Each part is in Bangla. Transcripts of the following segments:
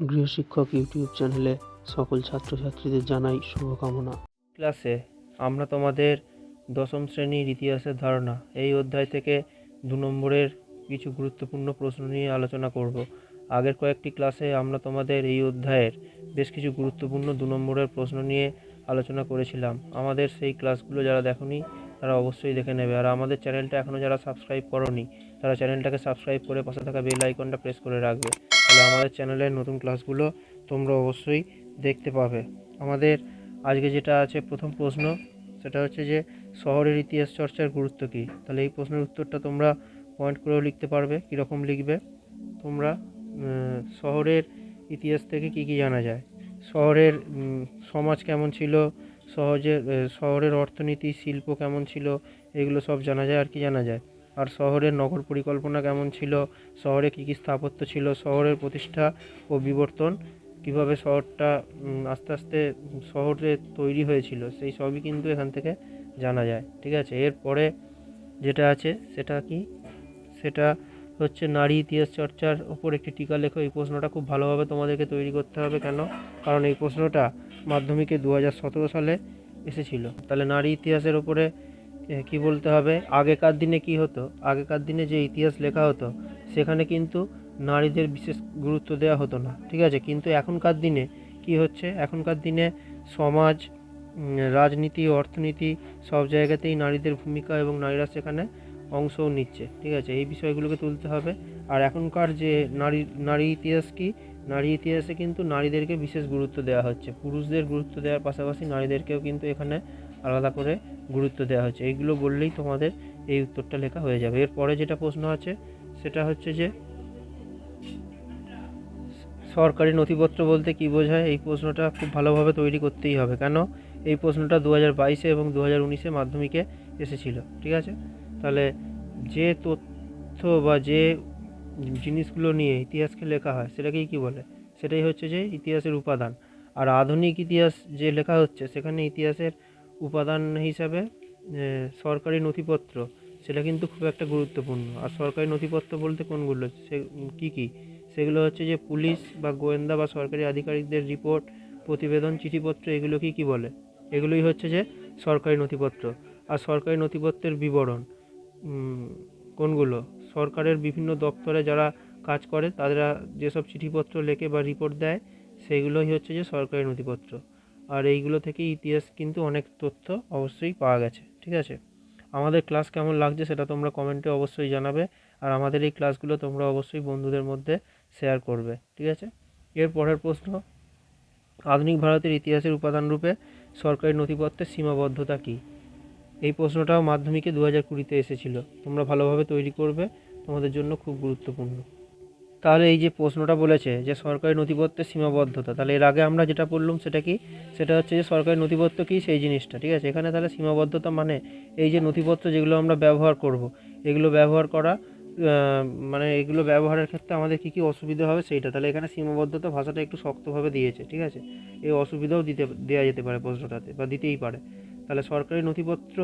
গৃহশিক্ষক ইউটিউব চ্যানেলে সকল ছাত্রছাত্রীদের জানাই শুভকামনা। ক্লাসে আমরা তোমাদের দশম শ্রেণির ইতিহাসের ধারণা, এই অধ্যায় থেকে দু নম্বরের কিছু গুরুত্বপূর্ণ প্রশ্ন নিয়ে আলোচনা করব। আগের কয়েকটি ক্লাসে আমরা তোমাদের এই অধ্যায়ের বেশ কিছু গুরুত্বপূর্ণ দু নম্বরের প্রশ্ন নিয়ে আলোচনা করেছিলাম। আমাদের সেই ক্লাসগুলো যারা দেখোনি তারা অবশ্যই দেখে নেবে। আর আমাদের চ্যানেলটা এখনও যারা সাবস্ক্রাইব করোনি, তারা চ্যানেলটাকে সাবস্ক্রাইব করে পাশে থাকা বেল আইকনটা প্রেস করে রাখবে। তাহলে আমাদের চ্যানেলের নতুন ক্লাসগুলো তোমরা অবশ্যই দেখতে পাবে। আমাদের আজকে যেটা আছে প্রথম প্রশ্ন, সেটা হচ্ছে যে, শহরের ইতিহাস চর্চার গুরুত্ব কী? তাহলে এই প্রশ্নের উত্তরটা তোমরা পয়েন্ট করেও লিখতে পারবে, কীরকম লিখবে? তোমরা শহরের ইতিহাস থেকে কী কী জানা যায়? শহরের সমাজ কেমন ছিল? সহজে শহরের অর্থনীতি, শিল্প কেমন ছিল, এগুলো সব জানা যায় আর কি জানা যায়। আর শহরের নগর পরিকল্পনা কেমন ছিল, শহরে কী কী স্থাপত্য ছিল, শহরের প্রতিষ্ঠা ও বিবর্তন কীভাবে শহরটা আস্তে আস্তে শহরে তৈরি হয়েছিল, সেই সবই কিন্তু এখান থেকে জানা যায়। ঠিক আছে? এরপরে যেটা আছে, সেটা কি? সেটা হচ্ছে নারী ইতিহাস চর্চার ওপর একটি টিকা লেখো। এই প্রশ্নটা খুব ভালোভাবে তোমাদেরকে তৈরি করতে হবে কেন? কারণ এই প্রশ্নটা মাধ্যমিকে দু সালে এসেছিল। তাহলে নারী ইতিহাসের ওপরে কি বলতে হবে? আগেকার দিনে কি হতো? আগেকার দিনে যে ইতিহাস লেখা হতো, সেখানে কিন্তু নারীদের বিশেষ গুরুত্ব দেওয়া হতো না। ঠিক আছে? কিন্তু এখনকার দিনে কি হচ্ছে? এখনকার দিনে সমাজ রাজনীতি, অর্থনীতি সব জায়গাতেই নারীদের ভূমিকা এবং নারীরা সেখানে অংশও নিচ্ছে, ঠিক আছে? এই বিষয়গুলোকে তুলতে হবে। আর এখনকার যে নারী নারী ইতিহাস কি? নারী ইতিহাসে কিন্তু নারীদেরকে বিশেষ গুরুত্ব দেওয়া হচ্ছে। পুরুষদের গুরুত্ব দেওয়ার পাশাপাশি নারীদেরকেও কিন্তু এখানে আলাদা করে গুরুত্ব দেওয়া হচ্ছে। এইগুলো বললেই তোমাদের এই উত্তরটা লেখা হয়ে যাবে। এরপরে যেটা প্রশ্ন আছে, সেটা হচ্ছে যে, সরকারি নথিপত্র বলতে কী বোঝায়? এই প্রশ্নটা খুব ভালোভাবে তৈরি করতেই হবে। কেন? এই প্রশ্নটা দু হাজার বাইশে এবং দু হাজার উনিশে মাধ্যমিকে এসেছিল, ঠিক আছে? তাহলে যে তথ্য বা যে জিনিসগুলো নিয়ে ইতিহাসকে লেখা হয়, সেটাকেই কী বলে? সেটাই হচ্ছে যে ইতিহাসের উপাদান। আর আধুনিক ইতিহাস যে লেখা হচ্ছে, সেখানে ইতিহাসের উপাদান হিসাবে সরকারি নথিপত্র, সেটা কিন্তু খুব একটা গুরুত্বপূর্ণ। আর সরকারি নথিপত্র বলতে কোনগুলো? সে, কী কী? সেগুলো হচ্ছে যে পুলিশ বা গোয়েন্দা বা সরকারি আধিকারিকদের রিপোর্ট, প্রতিবেদন, চিঠিপত্র এগুলোকেই কী বলে? এগুলোই হচ্ছে যে সরকারি নথিপত্র। আর সরকারি নথিপত্রের বিবরণ কোনগুলো? সরকারের বিভিন্ন দপ্তরে যারা কাজ করে তারা যেসব চিঠিপত্র লেখে বা রিপোর্ট দেয় সেইগুলোই হচ্ছে যে সরকারি নথিপত্র। আর এইগুলো থেকে ইতিহাস কিন্তু অনেক তথ্য অবশ্যই পাওয়া গেছে, ঠিক আছে? আমাদের ক্লাস কেমন লাগছে সেটা তোমরা কমেন্টে অবশ্যই জানাবে, আর আমাদের এই ক্লাসগুলো তোমরা অবশ্যই বন্ধুদের মধ্যে শেয়ার করবে, ঠিক আছে? এর পরের প্রশ্ন, আধুনিক ভারতের ইতিহাসের উপাদান রূপে সরকারি নথিপত্রের সীমাবদ্ধতা কী? এই প্রশ্নটাও মাধ্যমিকে দু হাজার কুড়িতে এসেছিল। তোমরা ভালোভাবে তৈরি করবে, তোমাদের জন্য খুব গুরুত্বপূর্ণ। তাহলে এই যে প্রশ্নটা বলেছে যে সরকারি নথিপত্রের সীমাবদ্ধতা, তাহলে এর আগে আমরা যেটা পড়লাম সেটা কি? সেটা হচ্ছে যে সরকারি নথিপত্র কী? সেই জিনিসটা, ঠিক আছে? এখানে তাহলে সীমাবদ্ধতা মানে এই যে নথিপত্র যেগুলো আমরা ব্যবহার করব, এগুলো ব্যবহার করা মানে এগুলো ব্যবহারের ক্ষেত্রে আমাদের কী কী অসুবিধা হবে সেইটা। তাহলে এখানে সীমাবদ্ধতা ভাষাটা একটু শক্তভাবে দিয়েছে, ঠিক আছে? এই অসুবিধাও দিতে দেওয়া যেতে পারে প্রশ্নটাতে, বা দিতেই পারে। তাহলে সরকারি নথিপত্র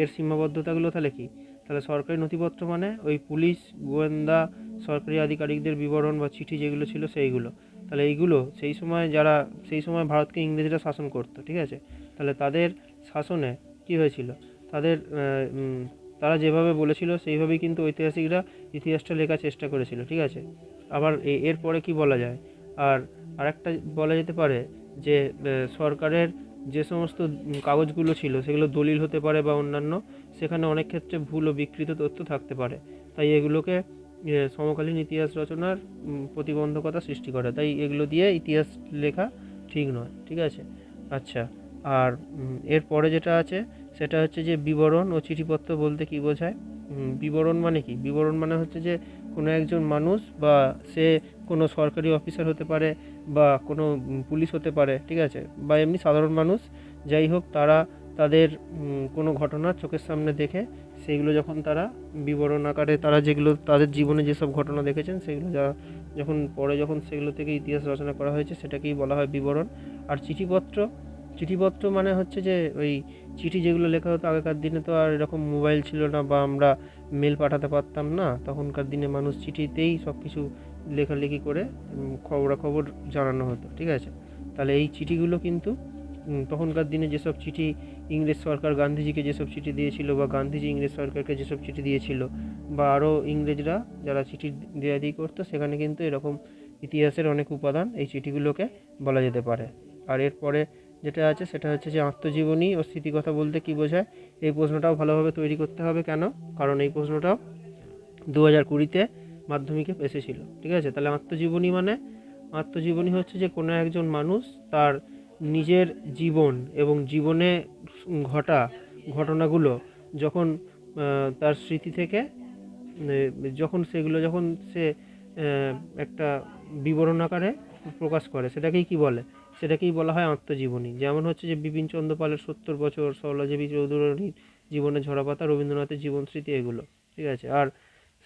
এর সীমাবদ্ধতাগুলো তাহলে কি? তাহলে সরকারি নথিপত্র মানে ওই পুলিশ, গোয়েন্দা, সরকারি আধিকারিকদের বিবরণ বা চিঠি যেগুলো ছিল সেইগুলো। তাহলে এইগুলো সেই সময় যারা, সেই সময় ভারতকে ইংরেজরা শাসন করতো, ঠিক আছে? তাহলে তাদের শাসনে কি হয়েছিল? তাদের তারা যেভাবে বলেছিল সেইভাবেই কিন্তু ঐতিহাসিকরা ইতিহাসটা লেখার চেষ্টা করেছিল, ঠিক আছে? আবার এরপরে কি বলা যায়? আর আরেকটা বলা যেতে পারে যে সরকারের যে সমস্ত কাগজগুলো ছিল, সেগুলো দলিল হতে পারে বা অন্যান্য, সেখানে অনেক ক্ষেত্রে ভুল ও বিকৃত তথ্য থাকতে পারে। তাই এগুলোকে সমকালীন ইতিহাস রচনার প্রতিবন্ধকতা সৃষ্টি করে। তাই এগুলো দিয়ে ইতিহাস লেখা ঠিক নয়, ঠিক আছে? আচ্ছা আর এরপরে যেটা আছে, সেটা হচ্ছে যে বিবরণ ও চিঠিপত্র বলতে কি বোঝায়? বিবরণ মানে কি? বিবরণ মানে হচ্ছে যে কোনো একজন মানুষ বা সে কোনো সরকারি অফিসার হতে পারে বা কোনো পুলিশ হতে পারে, ঠিক আছে? বা এমনি সাধারণ মানুষ, যাই হোক, তারা তাদের কোনো ঘটনা চোখের সামনে দেখে সেইগুলো যখন তারা বিবরণ আকারে তারা যেগুলো, তাদের জীবনে যেসব ঘটনা দেখেছেন সেগুলো যা, যখন পরে যখন সেগুলো থেকে ইতিহাস রচনা করা হয়েছে সেটাকেই বলা হয় বিবরণ। আর চিঠিপত্র চিঠিপত্র মানে হচ্ছে যে ওই চিঠি যেগুলো লেখা হতো আগেকার দিনে তো আর এরকম মোবাইল ছিল না বা আমরা মেল পাঠাতে পারতাম না। তখনকার দিনে মানুষ চিঠিতেই সব কিছু লেখালেখি করে খবরাখবর জানানো হতো, ঠিক আছে? তাহলে এই চিঠিগুলো কিন্তু তখনকার দিনে যেসব চিঠি ইংরেজ সরকার গান্ধীজিকে যেসব চিঠি দিয়েছিল বা গান্ধীজি ইংরেজ সরকারকে যেসব চিঠি দিয়েছিল বা আরও ইংরেজরা যারা চিঠি দেওয়া দিই করতো, সেখানে কিন্তু এরকম ইতিহাসের অনেক উপাদান এই চিঠিগুলোকে বলা যেতে পারে। আর এরপরে যেটা আছে সেটা হচ্ছে যে আত্মজীবনী ও স্মৃতিকথা বলতে কী বোঝায়? এই প্রশ্নটাও ভালোভাবে তৈরি করতে হবে কেন? কারণ এই প্রশ্নটাও দু হাজার কুড়িতে মাধ্যমিকে এসেছিল, ঠিক আছে? তাহলে আত্মজীবনী মানে? আত্মজীবনী হচ্ছে যে কোনো একজন মানুষ তার নিজের জীবন এবং জীবনে ঘটা ঘটনাগুলো যখন তার স্মৃতি থেকে যখন সেগুলো যখন সে একটা বিবরণ আকারে প্রকাশ করে, সেটাকেই কি বলে? সেটাকেই বলা হয় আত্মজীবনী। যেমন হচ্ছে যে বিপিন চন্দ্র পালের সত্তর বছর সরলাদেবী চৌধুরীর জীবনে ঝরাপাতা রবীন্দ্রনাথের জীবন স্মৃতি এগুলো, ঠিক আছে? আর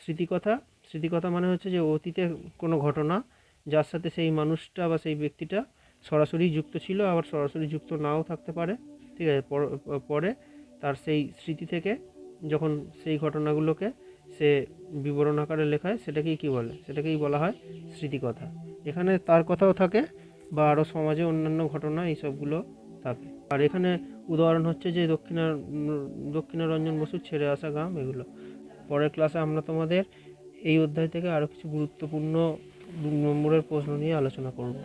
স্মৃতিকথা স্মৃতিকথা মানে হচ্ছে যে অতীতে কোনো ঘটনা, যার সাথে সেই মানুষটা বা সেই ব্যক্তিটা সরাসরি যুক্ত ছিল, আবার সরাসরি যুক্ত নাও থাকতে পারে, ঠিক আছে? পরে তার সেই স্মৃতি থেকে যখন সেই ঘটনাগুলোকে সে বিবরণ আকারে লেখায়, সেটাকেই কী বলে? সেটাকেই বলা হয় স্মৃতিকথা। এখানে তার কথাও থাকে বা আরও সমাজে অন্যান্য ঘটনা এইসবগুলো থাকে। আর এখানে উদাহরণ হচ্ছে যে দক্ষিণার দক্ষিণারঞ্জন বসুর ছেড়ে আসা গ্রাম এগুলো। পরের ক্লাসে আমরা তোমাদের এই অধ্যায় থেকে আরও কিছু গুরুত্বপূর্ণ দু নম্বরের প্রশ্ন নিয়ে আলোচনা করব।